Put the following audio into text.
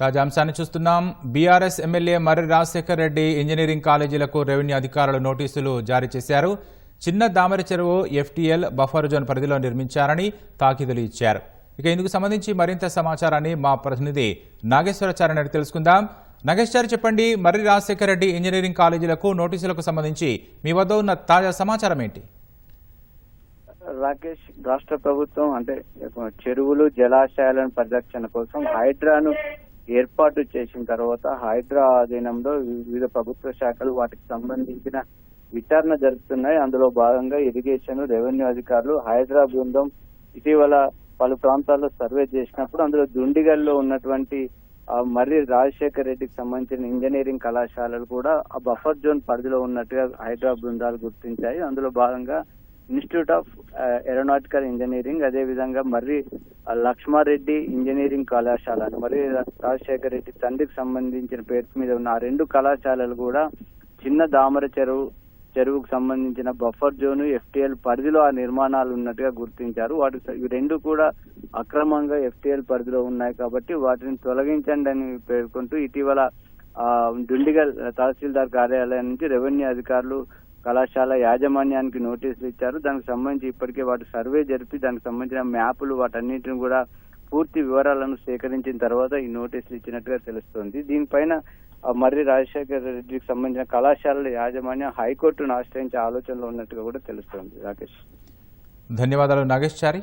తాజా అంశాన్ని చూస్తున్నాం. BRS MLA Marri Rajasekhar Reddy engineering కాలేజీలకు రెవెన్యూ అధికారులు నోటీసులు జారీ చేశారు. చిన్న దామరి చెరువు ఎఫ్టీఎల్ బఫర్ జోన్ పరిధిలో నిర్మించారని తాకీదులు ఇచ్చారు. ఇక ఇందుకు సంబంధించి మరింత సమాచారాన్ని మా ప్రతినిధి నాగేశ్వరాచార్య తెలుసుకుందాం. నాగేశ్వర్ చెప్పండి మర్రి రాజశేఖర రెడ్డి ఇంజనీరింగ్ కాలేజీలకు నోటీసులకు సంబంధించి మీ వద్ద ఉన్న తాజా సమాచారం ఏంటి? రాకేష్ రాష్ట్ర ప్రభుత్వం అంటే చెరువులు జలాశయాలను పరిరక్షణ కోసం హైడ్రాను ఏర్పాటు చేసిన తర్వాత హైడ్రా ఆధీనంలో వివిధ ప్రభుత్వ శాఖలు వాటికి సంబంధించిన విచారణ జరుగుతున్నాయి అందులో భాగంగా ఇరిగేషన్ రెవెన్యూ అధికారులు హైడ్రా బృందం ఇటీవల పలు ప్రాంతాల్లో సర్వే చేసినప్పుడు అందులో దుండిగల్లో ఉన్నటువంటి మర్రి రాజశేఖర్ రెడ్డికి సంబంధించిన ఇంజనీరింగ్ కళాశాలలు కూడా ఆ బఫర్ జోన్ పరిధిలో ఉన్నట్టుగా హైడ్రా బృందాలు గుర్తించాయి. అందులో భాగంగా ఇన్స్టిట్యూట్ ఆఫ్ ఏరోనాటికల్ ఇంజనీరింగ్ అదే విధంగా మర్రి లక్ష్మారెడ్డి ఇంజనీరింగ్ కళాశాల మరి రాజశేఖర్ రెడ్డి తండ్రికి సంబంధించిన పేరు మీద ఉన్న ఆ రెండు కళాశాలలు కూడా చిన్న దామర చెరువు చెరువుకు సంబంధించిన బఫర్ జోన్ ఎఫ్టీఎల్ పరిధిలో ఆ నిర్మాణాలు ఉన్నట్టుగా గుర్తించారు. వాటి ఇవి రెండు కూడా అక్రమంగా ఎఫ్టీఎల్ పరిధిలో ఉన్నాయి కాబట్టి వాటిని తొలగించండి అని పేర్కొంటూ ఇటీవల ఆ, దుండిగల్ తహసీల్దార్ కార్యాలయం నుంచి రెవెన్యూ అధికారులు కళాశాల యాజమాన్యానికి నోటీసులు ఇచ్చారు. దానికి సంబంధించి ఇప్పటికే వాటి సర్వే జరిపి దానికి సంబంధించిన మ్యాపులు వాటన్నింటిని కూడా పూర్తి వివరాలను సేకరించిన తర్వాత ఈ నోటీసులు ఇచ్చినట్టుగా తెలుస్తోంది. దీనిపైన మర్రి రాజశేఖర్ రెడ్డికి సంబంధించిన కళాశాలల యాజమాన్యం హైకోర్టును ఆశ్రయించే ఆలోచనలో ఉన్నట్టుగా కూడా తెలుస్తోంది రాకేష్. ధన్యవాదాలు నాగేశ్చారి